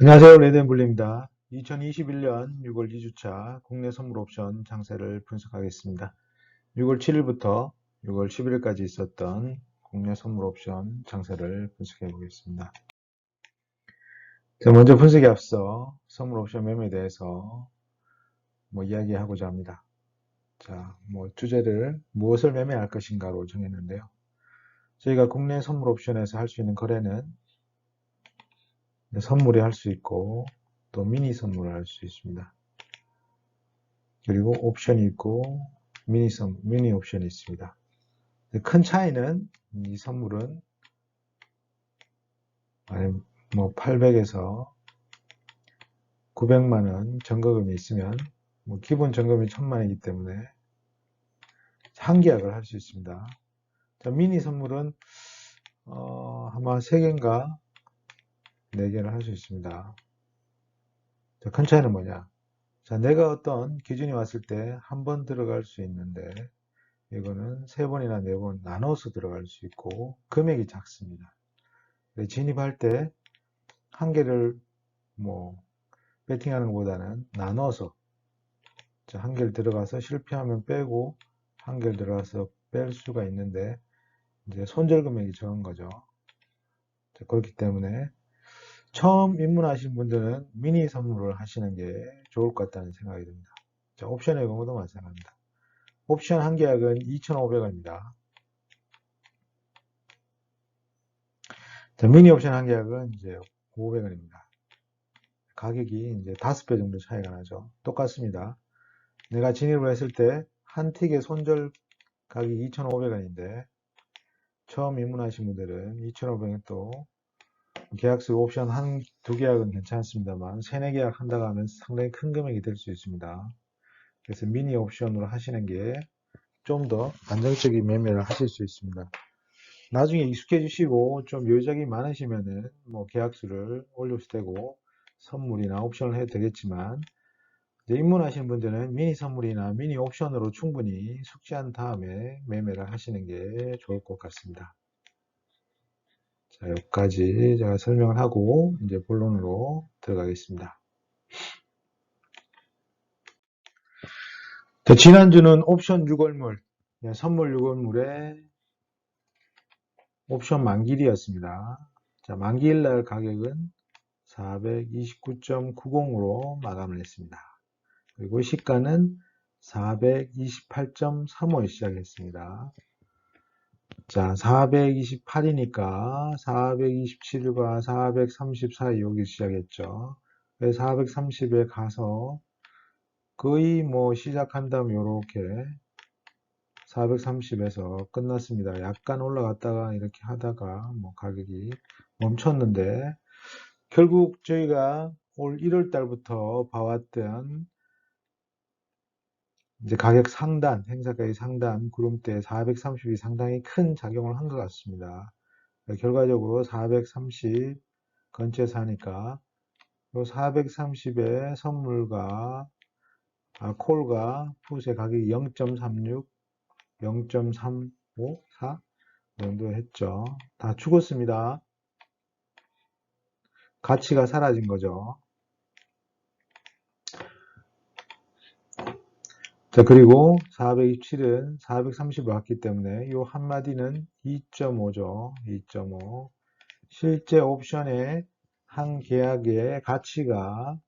안녕하세요. 레드앤블리입니다. 2021년 6월 2주차 국내 선물 옵션 장세를 분석하겠습니다. 6월 7일부터 6월 10일까지 있었던 국내 선물 옵션 장세를 분석해 보겠습니다. 자, 먼저 분석에 앞서 선물 옵션 매매에 대해서 뭐 이야기하고자 합니다. 자, 뭐 주제를 무엇을 매매할 것인가로 정했는데요. 저희가 국내 선물 옵션에서 할 수 있는 거래는 선물이 할수 있고 또 미니 선물을 할 수 있습니다. 그리고 옵션이 있고 미니 선 미니 옵션이 있습니다. 큰 차이는 이 선물은 아니 뭐 800에서 900만 원 점거금이 있으면 뭐 기본 점검이 1000만이기 때문에 한 계약을 할 수 있습니다. 자, 미니 선물은 어, 아마 3개인가 4개를 할수 있습니다. 자, 큰 차이는 뭐냐? 자, 내가 어떤 기준이 왔을 때 한 번 들어갈 수 있는데 이거는 세 번이나 네 번 나눠서 들어갈 수 있고 금액이 작습니다. 진입할 때 한 개를 뭐 배팅하는 것보다는 나눠서 자, 한 개를 들어가서 실패하면 빼고 한 개를 들어가서 뺄 수가 있는데 이제 손절 금액이 적은 거죠. 자, 그렇기 때문에 처음 입문하신 분들은 미니 선물을 하시는 게 좋을 것 같다는 생각이 듭니다. 자, 옵션의 경우도 마찬가지입니다. 옵션 한 계약은 2,500원입니다. 자, 미니 옵션 한 계약은 이제 500원입니다. 가격이 이제 5배 정도 차이가 나죠. 똑같습니다. 내가 진입을 했을 때 한 틱의 손절 가격이 2,500원인데 처음 입문하신 분들은 2,500원 또 계약수 옵션 한 두 계약은 괜찮습니다만 세네 계약 한다고 하면 상당히 큰 금액이 될 수 있습니다. 그래서 미니 옵션으로 하시는 게 좀 더 안정적인 매매를 하실 수 있습니다. 나중에 익숙해지시고 좀 여유작이 많으시면은 뭐 계약수를 올려도 되고 선물이나 옵션을 해도 되겠지만 입문하시는 분들은 미니 선물이나 미니 옵션으로 충분히 숙지한 다음에 매매를 하시는 게 좋을 것 같습니다. 자, 여기까지 제가 설명을 하고 이제 본론으로 들어가겠습니다. 자, 지난주는 옵션 6월물, 선물 6월물에 옵션 만기일이었습니다. 자, 만기일 날 가격은 429.90으로 마감을 했습니다. 그리고 시가는 428.35에 시작했습니다. 자, 428이니까 427과 430 사이 여기 시작했죠. 430에 가서 거의 뭐 시작한 다음 요렇게 430에서 끝났습니다. 약간 올라갔다가 이렇게 하다가 뭐 가격이 멈췄는데 결국 저희가 올 1월 달부터 봐왔던 이제 가격 상단, 행사가의 상단, 구름대 430이 상당히 큰 작용을 한 것 같습니다. 결과적으로 430 근처에서 하니까 요 430의 선물과 아, 콜과 풋의 가격이 0.36, 0.354 정도 했죠. 다 죽었습니다. 가치가 사라진 거죠. 자, 그리고 427은 430을 왔기 때문에 이 한마디는 2.5죠. 2.5. 실제 옵션의 한 계약의 가치가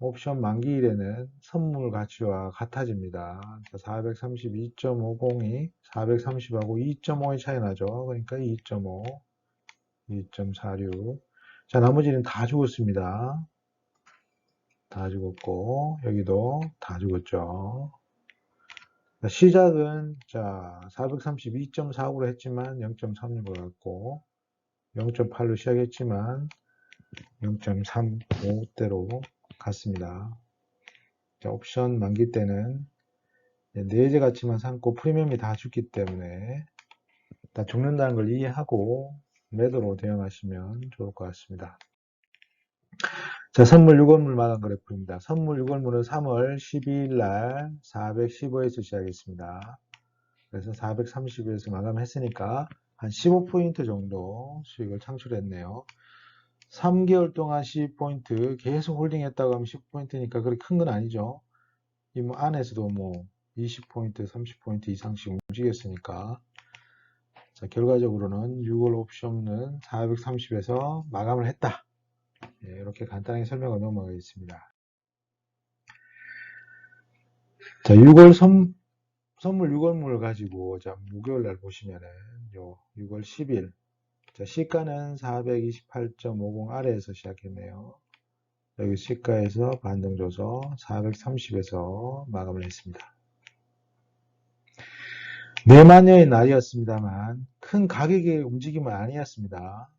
옵션 만기일에는 선물 가치와 같아집니다. 432.50이 430하고 2.5의 차이 나죠. 그러니까 2.5, 2.46. 자, 나머지는 다 죽었습니다. 다 죽었고 여기도 다 죽었죠. 시작은 자 432.49로 했지만 0.36을 갖고 0.8로 시작했지만 0.35대로 갔습니다. 자, 옵션 만기 때는 네제 가치만 삼고 프리미엄이 다 죽기 때문에 다 죽는다는 걸 이해하고 매도로 대응하시면 좋을 것 같습니다. 자, 선물 6월물 마감 그래프입니다. 선물 6월물은 3월 12일 날 415에서 시작했습니다. 그래서 430에서 마감했으니까 한 15포인트 정도 수익을 창출했네요. 3개월 동안 10포인트 계속 홀딩 했다고 하면 10포인트니까 그렇게 큰 건 아니죠. 이 뭐 안에서도 뭐 20포인트, 30포인트 이상씩 움직였으니까. 자, 결과적으로는 6월 옵션은 430에서 마감을 했다. 예, 이렇게 간단하게 설명을 넘어가겠습니다. 자, 6월 선, 선물 6월물을 가지고, 자, 목요일 날 보시면은, 요, 6월 10일. 자, 시가는 428.50 아래에서 시작했네요. 여기 시가에서 반등 줘서 430에서 마감을 했습니다. 네마녀의 날이었습니다만, 큰 가격의 움직임은 아니었습니다.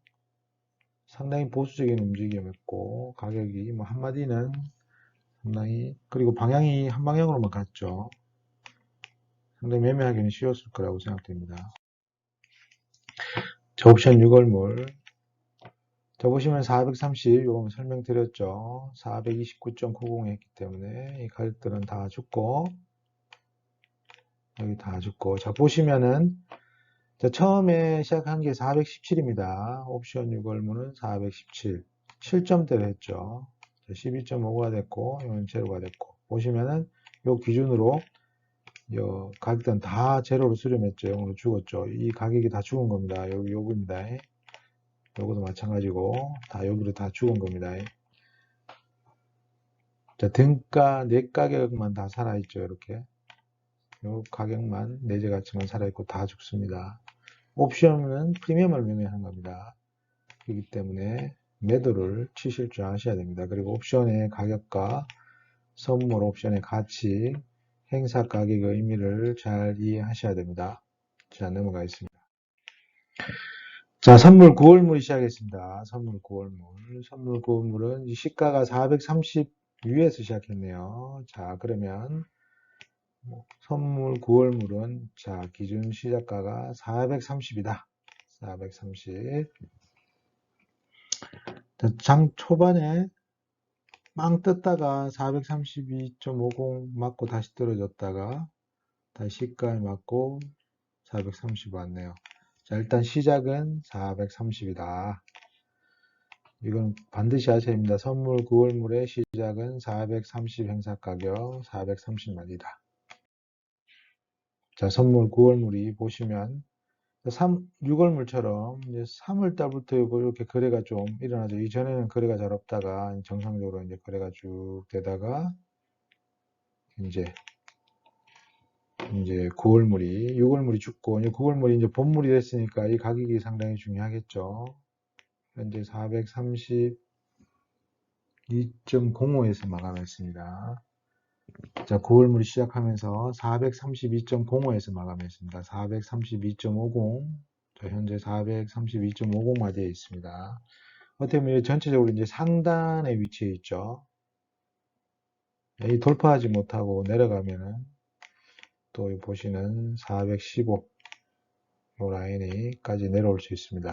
상당히 보수적인 움직임이었고, 가격이 뭐 한마디는 상당히, 그리고 방향이 한 방향으로만 갔죠. 상당히 매매하기는 쉬웠을 거라고 생각됩니다. 자, 옵션 6월물. 자, 보시면 430, 요거 설명드렸죠. 429.90 했기 때문에 이 가격들은 다 죽고, 여기 다 죽고. 자, 보시면은, 자, 처음에 시작한 게 417입니다. 옵션 6월물은 417. 7점대로 했죠. 12.5가 됐고, 이건 제로가 됐고. 보시면은, 요 기준으로, 요 가격들은 다 제로로 수렴했죠. 0으로 죽었죠. 이 가격이 다 죽은 겁니다. 여기 요겁니다. 요것도 마찬가지고, 다 여기로 다 죽은 겁니다. 자, 등가, 내 가격만 다 살아있죠. 이렇게. 요 가격만, 내재 가치만 살아있고 다 죽습니다. 옵션은 프리미엄을 매매하는 겁니다. 그렇기 때문에 매도를 치실 줄 아셔야 됩니다. 그리고 옵션의 가격과 선물 옵션의 가치, 행사 가격의 의미를 잘 이해하셔야 됩니다. 자, 넘어가겠습니다. 자, 선물 9월물이 시작했습니다. 선물 9월물. 선물 9월물은 이 시가가 430 위에서 시작했네요. 자, 그러면 뭐, 선물 9월물은 자, 기준 시작가가 430이다. 430. 자, 장 초반에 빵 떴다가 432.50 맞고 다시 떨어졌다가 다시 시가에 맞고 430 왔네요. 자, 일단 시작은 430이다. 이건 반드시 하셔야 합니다. 선물 9월물의 시작은 430 행사 가격 430만이다. 자, 선물 9월물이 보시면 3, 6월물처럼 이제 3월 달부터 이렇게 거래가 좀 일어나죠. 이전에는 거래가 잘 없다가 정상적으로 이제 거래가 쭉 되다가 이제 이제 9월물이 6월물이 죽고 이제 9월물이 이제 본물이 됐으니까 이 가격이 상당히 중요하겠죠. 현재 432.05에서 마감했습니다. 자, 9월물이 시작하면서 432.05에서 마감했습니다. 432.50, 자, 현재 432.50마 되어 있습니다. 어떻게 보면 전체적으로 이제 상단에 위치해 있죠. 이 돌파하지 못하고 내려가면은 또 보시는 415, 요 라인이까지 내려올 수 있습니다.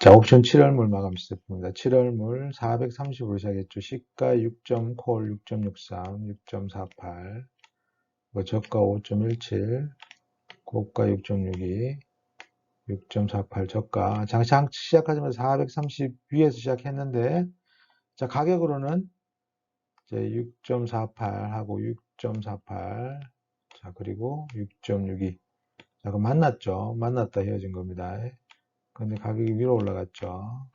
자, 옵션 7월물 마감 시작합니다. 7월물 430으로 시작했죠. 시가 6.콜 6.63, 6.48, 뭐 저가 5.17, 고가 6.62, 6.48 저가. 장장 시작하자마자 430 위에서 시작했는데, 자, 가격으로는 이제 6.48하고 6.48, 자, 그리고 6.62. 자, 그 만났죠. 만났다 헤어진 겁니다. 근데 가격이 위로 올라갔죠.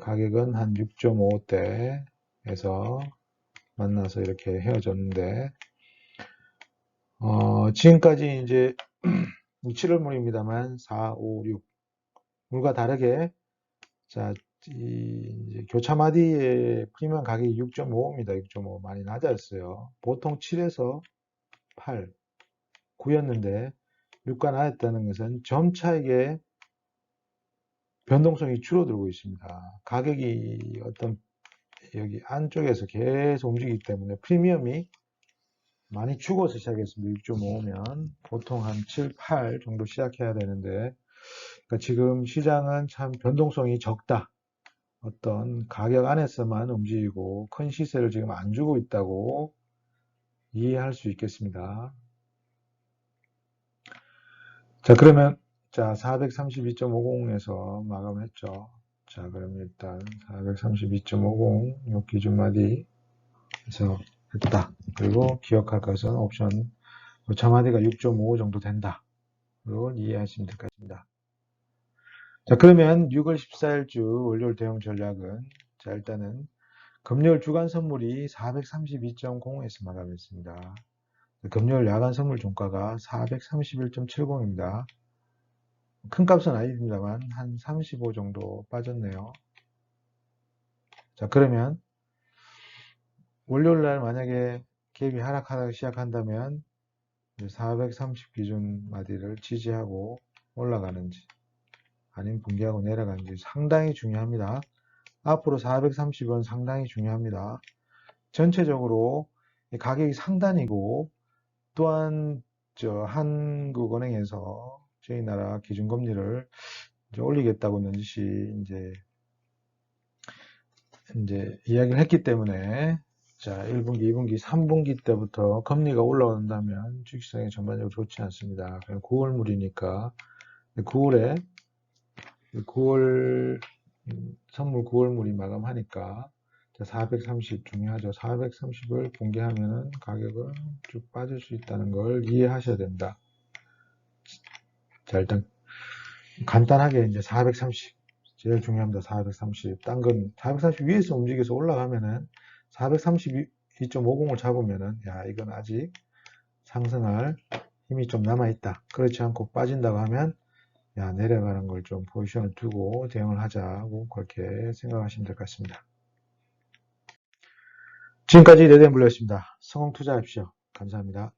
가격은 한 6.5대에서 만나서 이렇게 헤어졌는데, 어, 지금까지 이제 7월물입니다만 4, 5, 6 물과 다르게 자, 이 교차마디의 프리미엄 가격이 6.5입니다. 6.5 많이 낮았어요. 보통 7에서 8, 9였는데 6가 나왔다는 것은 점 차익의 변동성이 줄어들고 있습니다. 가격이 어떤 여기 안쪽에서 계속 움직이기 때문에 프리미엄이 많이 죽어서 시작했습니다. 6.5면 보통 한 7, 8 정도 시작해야 되는데 그러니까 지금 시장은 참 변동성이 적다. 어떤 가격 안에서만 움직이고 큰 시세를 지금 안 주고 있다고 이해할 수 있겠습니다. 자 그러면 자, 432.50에서 마감을 했죠. 자, 그럼 일단 432.50, 요 기준마디에서 했다. 그리고 기억할 것은 옵션, 그 저마디가 6.55 정도 된다. 이걸 이해하시면 될 것 같습니다. 자, 그러면 6월 14일 주 월요일 대응 전략은, 자, 일단은 금요일 주간 선물이 432.05에서 마감했습니다. 금요일 야간 선물 종가가 431.70입니다. 큰 값은 아닙니다만 한 35 정도 빠졌네요. 자 그러면 월요일 날 만약에 갭이 하락하기 시작한다면 430 기준 마디를 지지하고 올라가는지 아니면 붕괴하고 내려가는지 상당히 중요합니다. 앞으로 430은 상당히 중요합니다. 전체적으로 가격이 상단이고 또한 저 한국은행에서 저희 나라 기준금리를 이제 올리겠다고는 뜻이 이제 이제 이야기를 했기 때문에 자 1분기, 2분기, 3분기 때부터 금리가 올라온다면 주식시장이 전반적으로 좋지 않습니다. 9월 물이니까 9월에 9월 음, 선물 9월 물이 마감하니까 430 중요하죠. 430을 붕괴하면은 가격은 쭉 빠질 수 있다는 걸 이해하셔야 됩니다. 자, 일단 간단하게 이제 430 제일 중요합니다. 430. 딴건430 위에서 움직여서 올라가면은 432.50을 잡으면은 야, 이건 아직 상승할 힘이 좀 남아 있다. 그렇지 않고 빠진다고 하면 야, 내려가는 걸 좀 포지션을 두고 대응을 하자고 그렇게 생각하시면 될 것 같습니다. 지금까지 레덴블루였습니다. 성공 투자하십시오. 감사합니다.